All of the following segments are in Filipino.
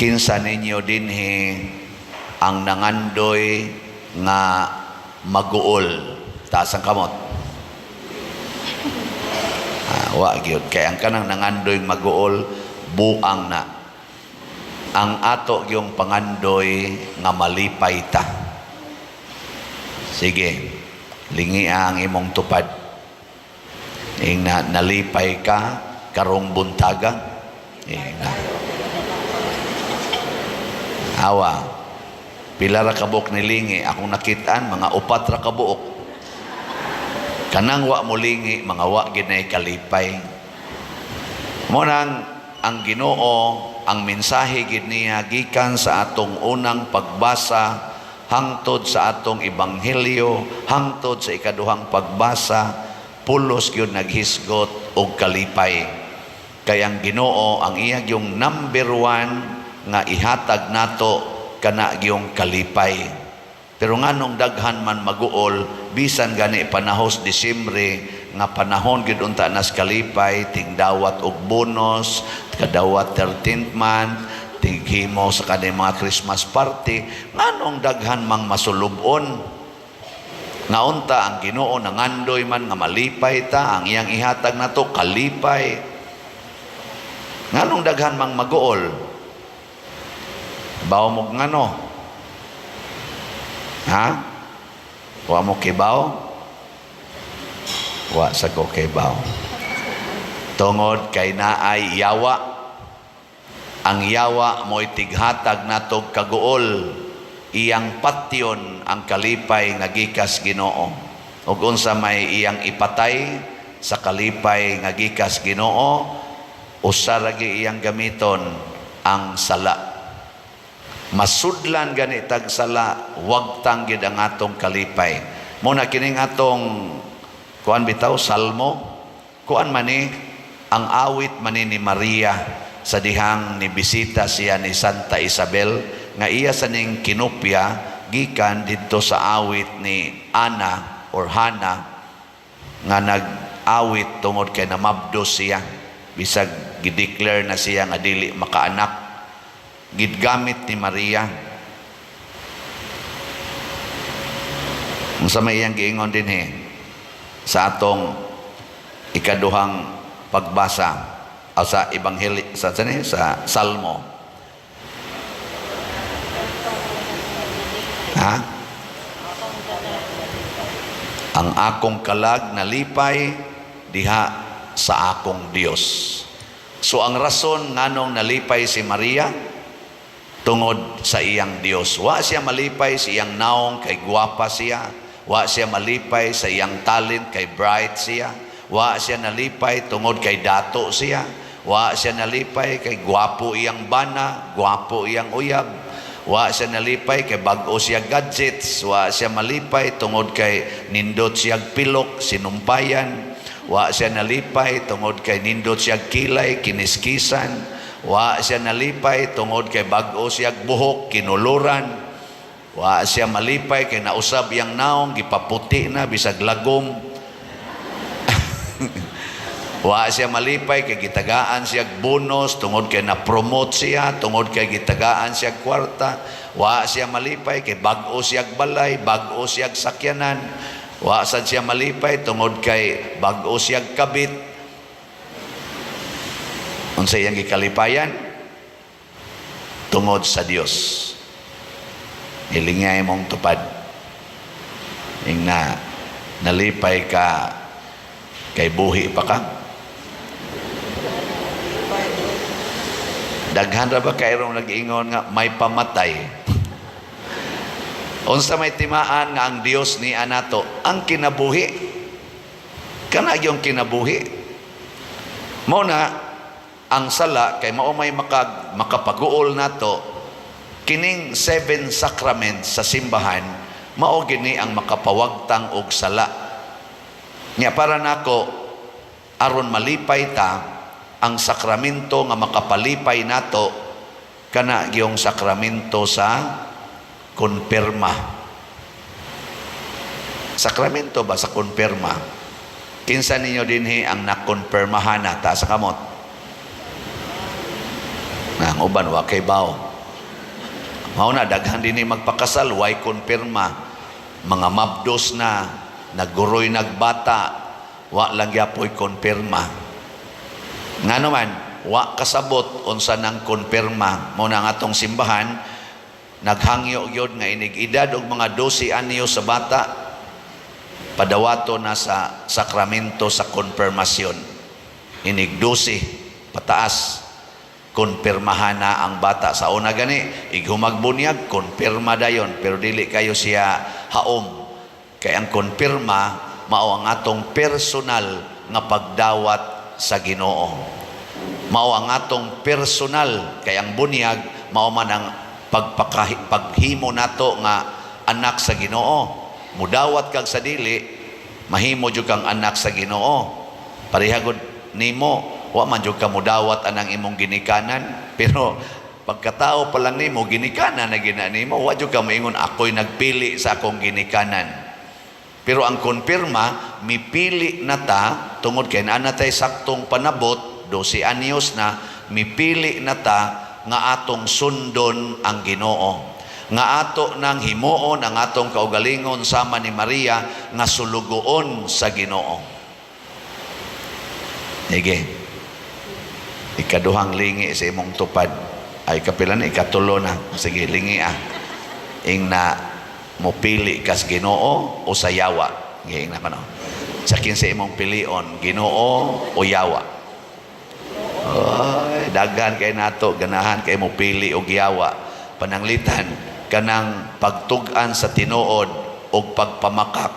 kinsa ninyo dinhi ang nangandoy nga maguol? Taas ang kamot. Ah, wa gyud. Kay ang kanang nangandoy maguol buang na. Ang ato yung pangandoy nga malipay ta. Sige lingi ang imong tupad. Ing na, nalipay ka karong buntaga. Ing na awa. Pila ra kabuk ni lingi akong nakitaan mga upat ra kabuok kanang wa mo lingi mga wa ginay kalipay mo nang ang Ginoo ang mensahe gid niya gikan sa atong unang pagbasa hangtod sa atong ebanghelyo hangtod sa ikaduhang pagbasa pulos gyud naghisgot og kalipay. Kay ang Ginoo ang iya yung number one nga ihatag nato kana yung kalipay. Pero nganong daghan man maguol bisan gani panahos Disyembre nga panahon gid unta nas kalipay tingdawat og bonus kadawat 13th month tighimo sa kanang mga Christmas party nganong daghan mang masulubon nga unta ang Ginoo nangandoy man nga malipay ta ang iyang ihatag nato kalipay. Nganong daghan mang maguol bawo mo ngano ha? Wa mo kibaw? Wa sa ko kibaw. Tungod kay naay yawa. Ang yawa mo'y tighatag natog kaguol. Iyang patyon ang kalipay nga gikas Ginoo. Ug unsa may iyang ipatay sa kalipay nga gikas Ginoo usa lagi iyang gamiton ang sala masudlan gani tag sala wag tanggid ang atong kalipay. Muna kining atong kuan bitaw salmo. Kuan man ang awit man ni Maria sa dihang ni bisita siya ni Santa Isabel nga iya sa ning kinupya gikan didto sa awit ni Ana or Hana nga nag-awit tungod kay namabdo siya. Bisag gideclare na siya nga dili makaanak gidgamit ni Maria. Unsa may iyang giingon din eh sa atong ikaduhang pagbasa o sa ebangheli sa sa, sa salmo. Ha? Ang akong kalag nalipay diha sa akong Dios so ang rason nganong nalipay si Maria tungod sa iyang Dios. Wa siya malipay sa iyang naong kay guwapa siya. Wa siya malipay sa iyang talent kay bright siya. Wa siya nalipay tungod kay dato siya. Wa siya nalipay kay guwapo iyang bana, guwapo iyang uyab. Wa siya nalipay kay bag-o siya gadgets. Wa siya malipay tungod kay nindot siya pilok, sinumpayan. Wa siya nalipay tungod kay nindot siya kilay, kiniskisan. Wa siya nalipay tungod kay bag-o siya buhok, kinuluran. Wa siya malipay kay nausab yang naong, gipaputi na, bisag lagom. Wa siya malipay kay gitagaan siya bonus tungod kay na-promote siya, tungod kay gitagaan siya kwarta. Wa siya malipay kay bag-o siya balay, bag-o siya sakyanan. Wa sad siya malipay tungod kay bag-o siya kabit, unsa iyang gikalipayan? Tungod sa Dios ilingay mong tupad. Ing na nalipay ka kay buhi pa ka? Daghan ra ba kayrong nag-ingon nga may pamatay. Unsa may timaan nga ang Dios ni anato ang kinabuhi. Kana yung kinabuhi. Mo na ang sala kay mao may makag, makapaguol nato kining seven sacraments sa simbahan mao gini ang makapawagtang og sala. Nya para nako aron malipay ta ang sakramento nga makapalipay nato kana gyung sakramento sa konpirma. Sakramento ba sa konpirma? Kinsa ninyo dinhi ang nakonpirmahan na ta sa kamot ang uban wa kay bao Mao na daghan dinhi magpakasal, why konpirma? Mga mabdos na nagguroy nagbata, wa lang yapoy konpirma. Nga naman, wa kasabot unsa nang konpirma mo na nga atong simbahan naghangyo gyud nga inig edad og mga 12 anyo sa bata padawato na sa sakramento sa konfirmasyon inig 12 pataas konpirmahan na ang bata. Sa una gani ighumagbunyag konpirma dayon. Pero dili kayo siya haom. Kay ang konpirma mao ang atong personal nga pagdawat sa Ginoo. Mao ang atong personal kay ang bunyag mao man ang pagpakahi, paghimo nato nga anak sa Ginoo. Mudawat kag sa dili mahimo jud kang anak sa Ginoo. Pareha gud nimo wa man jud ka mudawat anang imong ginikanan pero pagkatao pa lang nimo ginikanan na gina nimo wa jud ka moingon ako'y nagpili sa akong ginikanan. Pero ang konpirma mipili na ta tungod kay naa saktong panabot 12 anyos na mipili na ta nga atong sundon ang Ginoo. Nga ato nang himuon ang atong kaugalingon sama ni Maria nga sulugoon sa Ginoo. Sige. Ikaduhang lingi sa imong tupad. Ay kapila na, ikatulo na. Sige, lingi ah. Ing na mupili kas ginoo o sa yawa. Ngayon naman oh. Sa kinsa imong pilion, ginoo o yawa. Ay, dagan kay nato, ganahan kay mo pili og yawa. Pananglitan, kanang pagtugan sa tinuod o pagpamakak.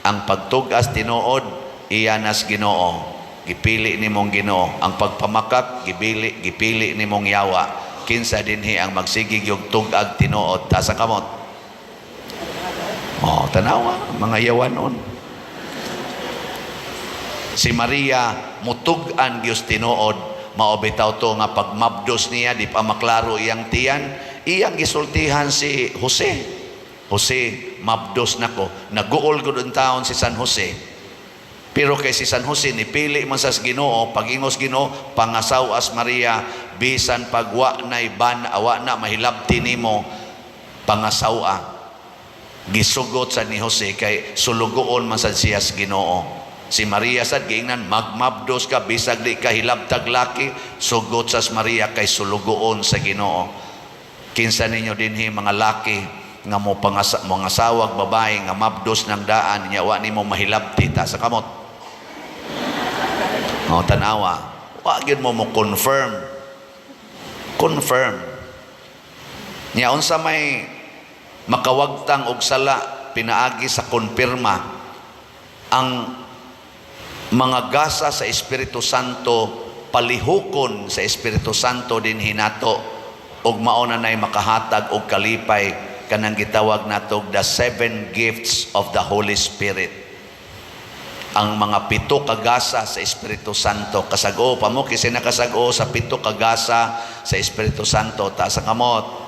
Ang pagtugas tinuod, iyanas ginoo gipili nimong Ginoo. Ang pagpamakak gipili gipili nimong yawa. Kinsa dinhi ang magsigig yung tugag tinuod? Ta sa kamot oh tanawa mga yawanon si Maria mutug-an Dios tinuod. Mao bitaw to nga pagmabdos niya di pa maklaro iyang tiyan. Iyang gisultihan si Jose. Jose mabdos nako. Naguol gud taon si San Jose pero kay si San Jose nipili man sa Ginoo, pagingos Ginoo, pangasaw as Maria, bisan pagwa na iban awa na mahilabti nimo pangasawa. Gisugot sa ni Jose kay sulugoon man sa siya sa Ginoo. Si Maria sad giingnan magmabdos ka bisag di ka hilabtag laki, sugot sa Maria kay sulugoon sa Ginoo. Kinsa ninyo dinhi mga laki nga mo pangasa, mga sawag babae nga mabdos ng daan niya wa nimo mahilabti ta sa kamot. O, tanawa. Wag yun mo mo confirm. Confirm. Nya unsa may makawagtang og sala pinaagi sa konpirma ang mga gasa sa Espiritu Santo palihukon sa Espiritu Santo din hinato og mauna nay makahatag og kalipay kanang gitawag nato the seven gifts of the Holy Spirit ang mga pito kagasa sa Espiritu Santo. Kasago pa mo, kasi nakasago sa pito kagasa sa Espiritu Santo. Ta sa kamot.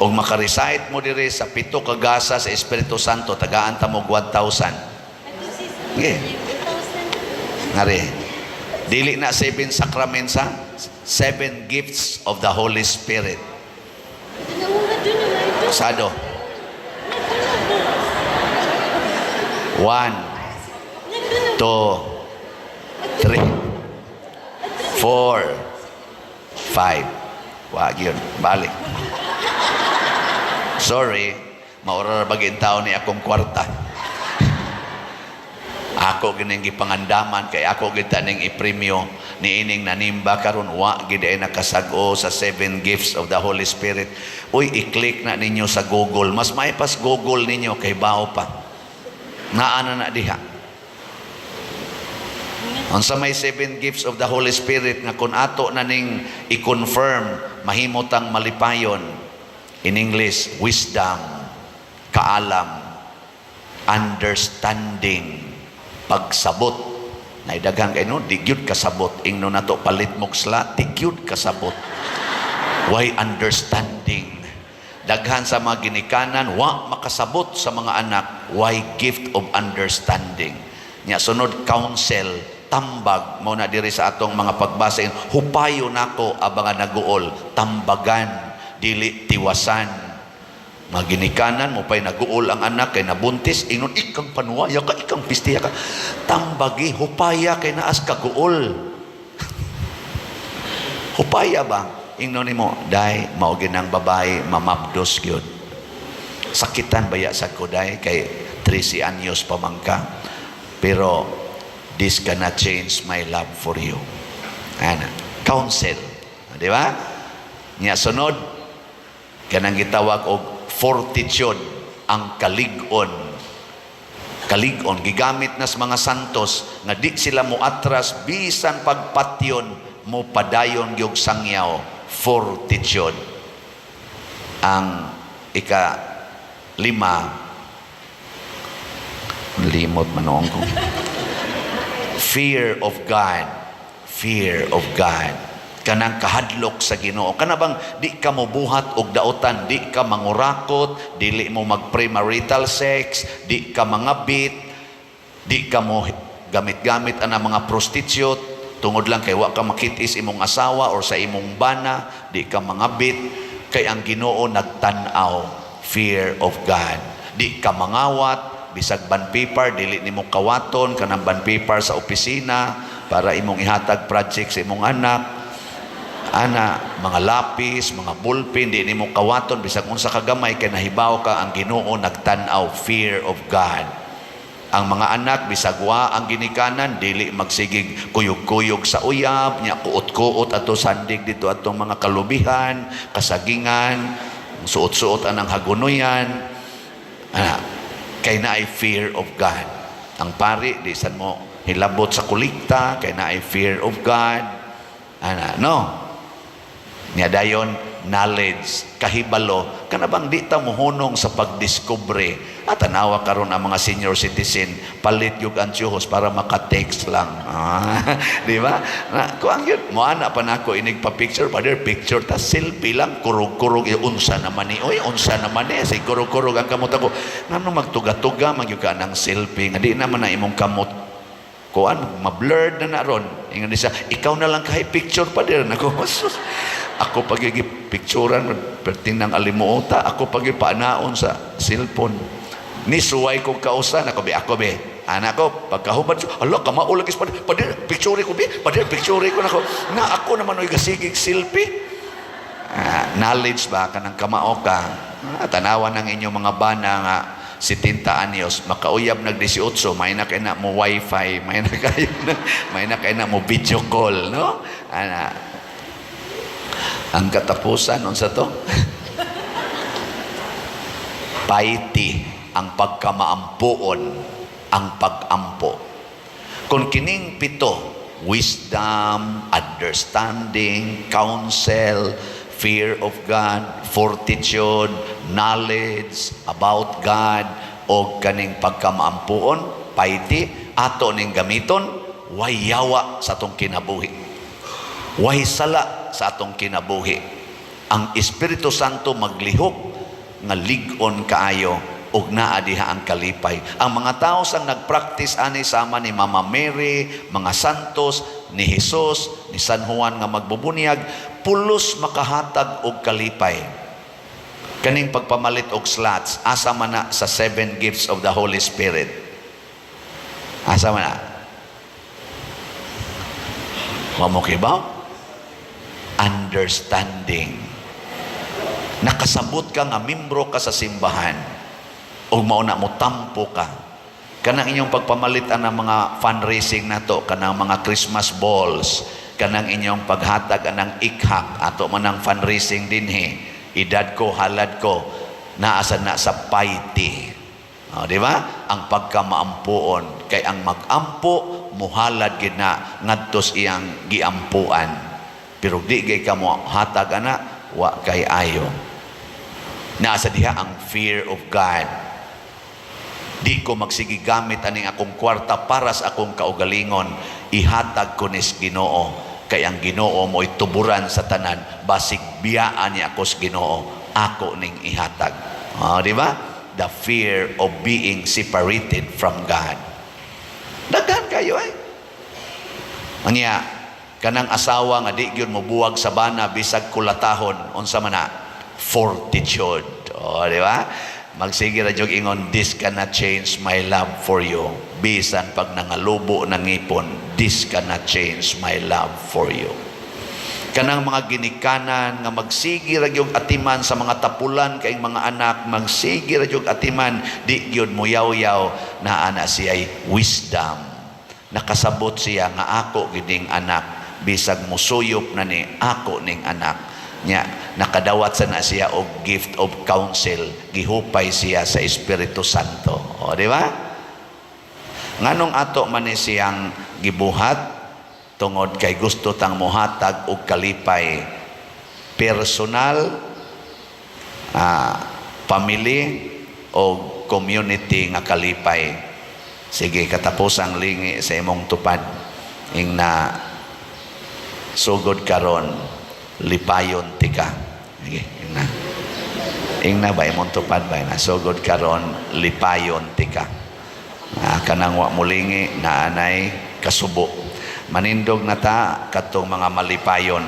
O makarecite mo dire sa pito kagasa sa Espiritu Santo, tagaan ta mo 1,000. Yeah. Ngari. Dili na seven sacraments ha? Seven gifts of the Holy Spirit. Sado. One, two, three, four, five. Wag yun. Balik. Sorry, maura bagin tao ni akong kwarta. Ako gining gipangandaman kay ako gid taning ipremyo ni ining nanimba karon wa gid ay nakasag-o sa seven gifts of the Holy Spirit. Uy, i-click na ninyo sa Google. Mas maipas Google ninyo kay bao pa. Naana na diha. Unsa may seven gifts of the Holy Spirit nga kun ato na ning i-confirm mahimotang malipayon in English wisdom, kaalam, understanding, pagsabot. Naidaghang kay no, digyud kasabot. Ingno na to palit mogsla, digyud kasabot. Why understanding? Daghan sa mga ginikanan, wa makasabot sa mga anak, why gift of understanding? Nya sunod counsel, tambag mo na diri sa atong mga pagbasa hupayo nako abangan naguol tambagan dili tiwasan. Maginikanan mo pa'y naguol ang anak kay nabuntis, ingon ikang panuwaya ka, ikang pistiya ka. Tambagi, hupaya kay naas ka guol. hupaya ba? Ingnon ni mo, day, maugin ang babae, mamabdos gyud. Sakitan baya sa kuday kay 13 anyos pa man ka. Pero this cannot change my love for you. Ana, counsel. Di ba? Nya sunod, kanang gitawag og fortitude ang kalig-on kalig-on gigamit nas mga santos nga di sila mo atras bisan pagpatyon mo padayon gyud sangyaw fortitude. Ang ika lima. Limot manong ko. Fear of God. Fear of God. Kanang kahadlok sa Ginoo. Kana bang di ka mo buhat og daotan? Di ka mangurakot? Dili mo mag premarital sex? Di ka mangabit? Di ka mo gamit-gamit ana mga prostitute tungod lang kay wa ka makitis imong asawa or sa imong bana di ka mangabit. Kay ang Ginoo nagtan-aw fear of God. Di ka mangawat bisag ban paper dili nimo kawaton kanang ban paper sa opisina para imong ihatag project sa imong anak. Ana mga lapis, mga ballpen, di nimo kawaton bisag unsa ka gamay kay nahibaw ka ang Ginoo nagtan-aw fear of God. Ang mga anak bisag wa ang ginikanan dili magsigig kuyog-kuyog sa uyab, nya kuot-kuot ato sandig dito atong mga kalubihan, kasagingan, suot-suot anang hagunoyan. Ana, kay na ay fear of God. Ang pari di san mo hilabot sa kulikta kay na ay fear of God. Ana, no? Niya dayon knowledge, kahibalo, kana bang di ta mohunong sa pagdiskubre at tanawa karon ang mga senior citizen palit yung ansyuhos para maka-text lang. Ah, di ba? Na, kuang yun, mo ana pa nako inig pa picture, pa picture ta selfie lang, kurog-kurog yung unsa naman ni, oy, unsa naman ni, si kurog-kurog ang kamot ako. Ngano magtuga-tuga, magyug ka ng selfie, nga naman na imong kamot kuan ma-blurred na na ron. Ingon siya ikaw na lang kahit picture pa din. Ako sus ako pagigi picturean perting ng alimuota ako pagi paanaon sa cellphone. Ni suway ko kausan. Ako be ako be. Anak ko pagkahubad ala ka maulagis pa padir picture ko be. Padir picture ko. Nako nga ako naman oy gasigig selfie. Ah, knowledge ba kanang kamao ka ah, tanawan ng inyong mga bana nga 70 anyos makauyab nag 18 may na kay na mo wifi may na kayo na may na kay na mo video call no? Ana. Ang katapusan unsa to? Paiti ang pagkamaampuon ang pagampo. Kung kining pito wisdom understanding counsel fear of God fortitude knowledge about God o kaning pagkamaampuon paiti ato ning gamiton way yawa sa atong kinabuhi. Way sala sa atong kinabuhi. Ang Espiritu Santo maglihok nga ligon kaayo ug naa diha ang kalipay. Ang mga tao sang nagpractice ani sama ni Mama Mary mga santos ni Jesus ni San Juan nga magbubunyag pulos makahatag og kalipay kaning pagpamalit og slots asa man na sa seven gifts of the Holy Spirit? Asa man na? Wa mo kibaw understanding. Nakasabot ka nga membro ka sa simbahan. O mauna mo tampo ka. Kanang inyong pagpamalitan ng mga fundraising nato kanang mga Christmas balls. Kanang inyong paghatag anang ikhak. Ato man ang fundraising dinhi edad ko halad ko naasa na sa paiti o, di ba ang pagkamaampuon kay ang magampo muhalad gid na ngadtos iyang giampuan pero di gay ka mo hatag ana wa kay ayo Nasa diha ang fear of God. Di ko magsigi gamit aning akong kwarta para sa akong kaugalingon. Ihatag ko nis Ginoo. Kay ang Ginoo mo tuburan sa tanan. Basig biyaan niya ako sa Ginoo. Ako ning ihatag. Ah, di ba? The fear of being separated from God. Daghan kayo eh. Anya, kanang asawa nga di gyud mo buwag sa bana bisag kulatahon unsa man na fortitude. O, di ba? Magsige ra jog ingon, this cannot change my love for you. Bisan pag nangalubo ng ipon, this cannot change my love for you. Kanang mga ginikanan nga magsigi ra gyud atiman sa mga tapulan kay mga anak magsigi ra gyud atiman di gyud muyaw-yaw na ana siya'y wisdom. Nakasabot siya nga ako gining anak bisag musuyop na ni ako ning anak nya nakadawat sa na siya og gift of counsel gihupay siya sa Espiritu Santo o di ba nganong ato man siyang gibuhat tungod kay gusto tang mohatag og kalipay personal ah family o community nga kalipay. Sige katapusang lingi sa imong tupad. Ing na sugod karon lipayon tika. Sige ing na. Ing na ba imong tupad ba? Na sugod karon lipayon tika ah, kanang wa mulingi na anay kasubo. Manindog na ta katong mga malipayon